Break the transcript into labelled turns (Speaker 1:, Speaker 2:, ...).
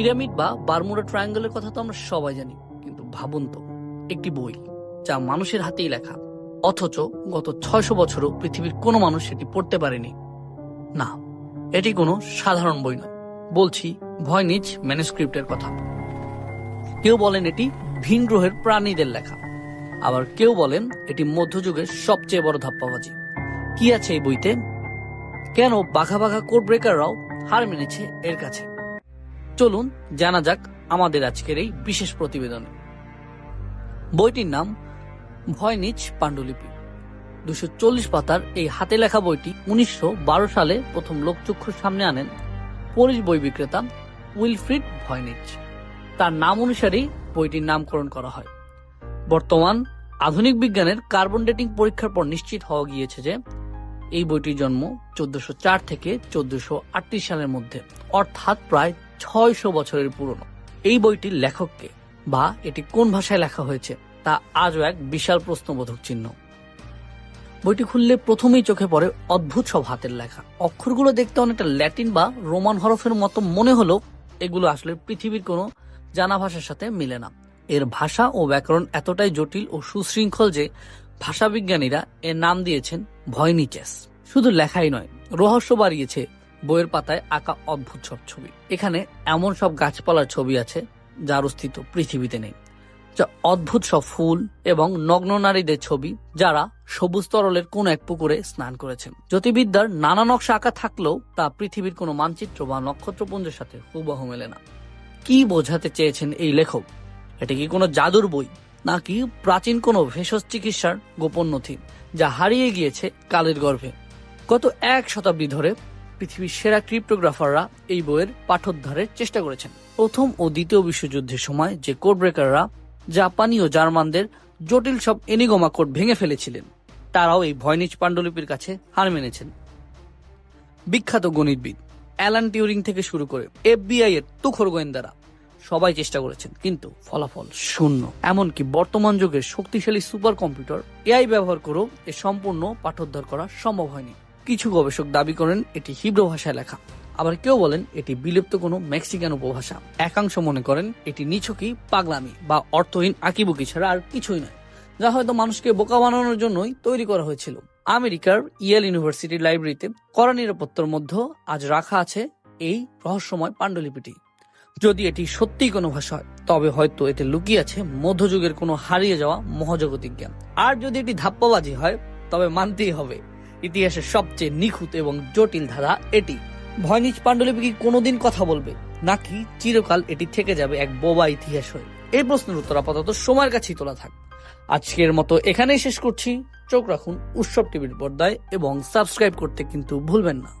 Speaker 1: Pyramid বা Bermuda ট্রায়াঙ্গেলের কথা তো আমরা সবাই জানি, কিন্তু ভাবুন তো, একটি বই যা মানুষের হাতেই লেখা, অথচ গত ছয়শো বছরও পৃথিবীর কোনো মানুষ সেটি পড়তে পারেনি। না, এটি কোনো সাধারণ বই নয়। বলছি ভয়নিচ ম্যানুস্ক্রিপ্টের কথা। কেউ বলেন এটি ভিন গ্রহের প্রাণীদের লেখা, আবার কেউ বলেন এটি মধ্যযুগের সবচেয়ে বড় ধাপ্পাবাজি। কি আছে এই বইতে? কেন বাঘা বাঘা কোড ব্রেকাররাও হার মেনেছে এর কাছে? চলুন জানা যাক আমাদের আজকের এই বিশেষ প্রতিবেদনে। বইটির নাম ভয়নিচ পাণ্ডুলিপি। দুশো চল্লিশ পাতার এই হাতে লেখা বইটি উনিশশো বারো সালে প্রথম লোকচক্ষুর সামনে আনেন পোলিশ বই বিক্রেতা উইলফ্রিড ভয়নিচ। তার নাম অনুসারেই বইটির নামকরণ করা হয়। বর্তমান আধুনিক বিজ্ঞানের কার্বন ডেটিং পরীক্ষার পর নিশ্চিত হওয়া গিয়েছে যে এই বইটির জন্ম চোদ্দশো থেকে চোদ্দশো সালের মধ্যে, অর্থাৎ প্রায় ছয়শো বছরের পুরনো। এই বইটির লেখককে বা এটি কোন ভাষায় লেখা হয়েছে তা আজও এক বিশাল প্রশ্নবোধক চিহ্ন। বইটি খুললে প্রথমেই চোখে পড়ে অদ্ভুত সব হাতের লেখা। অক্ষরগুলো দেখতে অনেকটা ল্যাটিন বা রোমান হরফের মতো মনে হলেও এগুলো আসলে পৃথিবীর কোনো জানা ভাষার সাথে মিলে না। এর ভাষা ও ব্যাকরণ এতটাই জটিল ও সুশৃঙ্খল যে ভাষাবিজ্ঞানীরা এর নাম দিয়েছেন ভয়নিচেস। শুধু লেখাই নয়, রহস্য বাড়িয়েছে বইয়ের পাতায় আঁকা অদ্ভুত সব ছবি। এখানে এমন সব গাছপালার ছবি আছে যার অস্তিত্ব পৃথিবীতে নেই। যা অদ্ভুত সব ফুল এবং নগ্ন নারীদের ছবি যারা সবুজ তরলের কোন এক পুকুরে স্নান করেছেন। জ্যোতিবিদ্যার নানা নকশা আঁকা থাকলেও তা পৃথিবীর কোনো মানচিত্র বা নক্ষত্রপুঞ্জের সাথে হুবহু মেলে না। কি বোঝাতে চেয়েছেন এই লেখক? এটা কি কোনো জাদুর বই, নাকি প্রাচীন কোনো ভেষজ চিকিৎসার গোপন নথি, যা হারিয়ে গিয়েছে কালের গর্ভে? গত এক শতাব্দী ধরে পৃথিবীর সেরা ক্রিপ্টোগ্রাফাররা এই বইয়ের পাঠোদ্ধারের চেষ্টা করেছেন। প্রথম ও দ্বিতীয় বিশ্বযুদ্ধের সময় যে কোড ব্রেকাররা জাপানি ও জার্মানদের জটিল সব এনিগমা কোড ভেঙে ফেলেছিলেন, তারাও এই ভয়নিচ পাণ্ডুলিপির কাছে হার মেনেছেন। বিখ্যাত গণিতবিদ অ্যালান টিউরিং থেকে শুরু করে এফবিআই এর তুখর গোয়েন্দারা সবাই চেষ্টা করেছেন, কিন্তু ফলাফল শূন্য। এমনকি বর্তমান যুগের শক্তিশালী সুপার কম্পিউটার এআই ব্যবহার করেও এ সম্পূর্ণ পাঠোদ্ধার করা সম্ভব হয়নি। কিছু গবেষক দাবি করেন এটি হিব্রু ভাষায় লেখা। আবার কেউ বলেন এটি বিলুপ্ত কোনো মেক্সিকান উপভাষা। একাংশ মনে করেন এটি নিছকই পাগলামি বা অর্থহীন আঁকিবুকি ছাড়া আর কিছুই নয়, যা হয়তো মানুষকে বোকা বানানোর জন্যই তৈরি করা হয়েছিল। আমেরিকার ইয়েল ইউনিভার্সিটির লাইব্রেরিতে কড়া নিরাপত্তার মধ্যে আজ রাখা আছে এই রহস্যময় পাণ্ডুলিপিটি। যদি এটি সত্যিই কোনো ভাষা হয়, তবে হয়তো এতে লুকিয়ে আছে মধ্যযুগের কোনো হারিয়ে যাওয়া মহাজাগতিক জ্ঞান। আর যদি এটি ধাপ্পাবাজি হয়, তবে মানতেই হবে। ইতিহাসের সবচেয়ে নিখুঁত এবং জটিল ধারা এটি। ভয়নিজ পাণ্ডুলিপি কি কোনোদিন কথা বলবে? নাকি চিরকাল এটি থেকে যাবে এক বোবা ইতিহাস হয়ে? এই প্রশ্নের উত্তর আপাতত সময়ের কাছেই তোলা থাক। আজকের মতো এখানেই শেষ করছি। চোখ রাখুন উৎসব টিভির পর্দায় এবং সাবস্ক্রাইব করতে কিন্তু ভুলবেন না।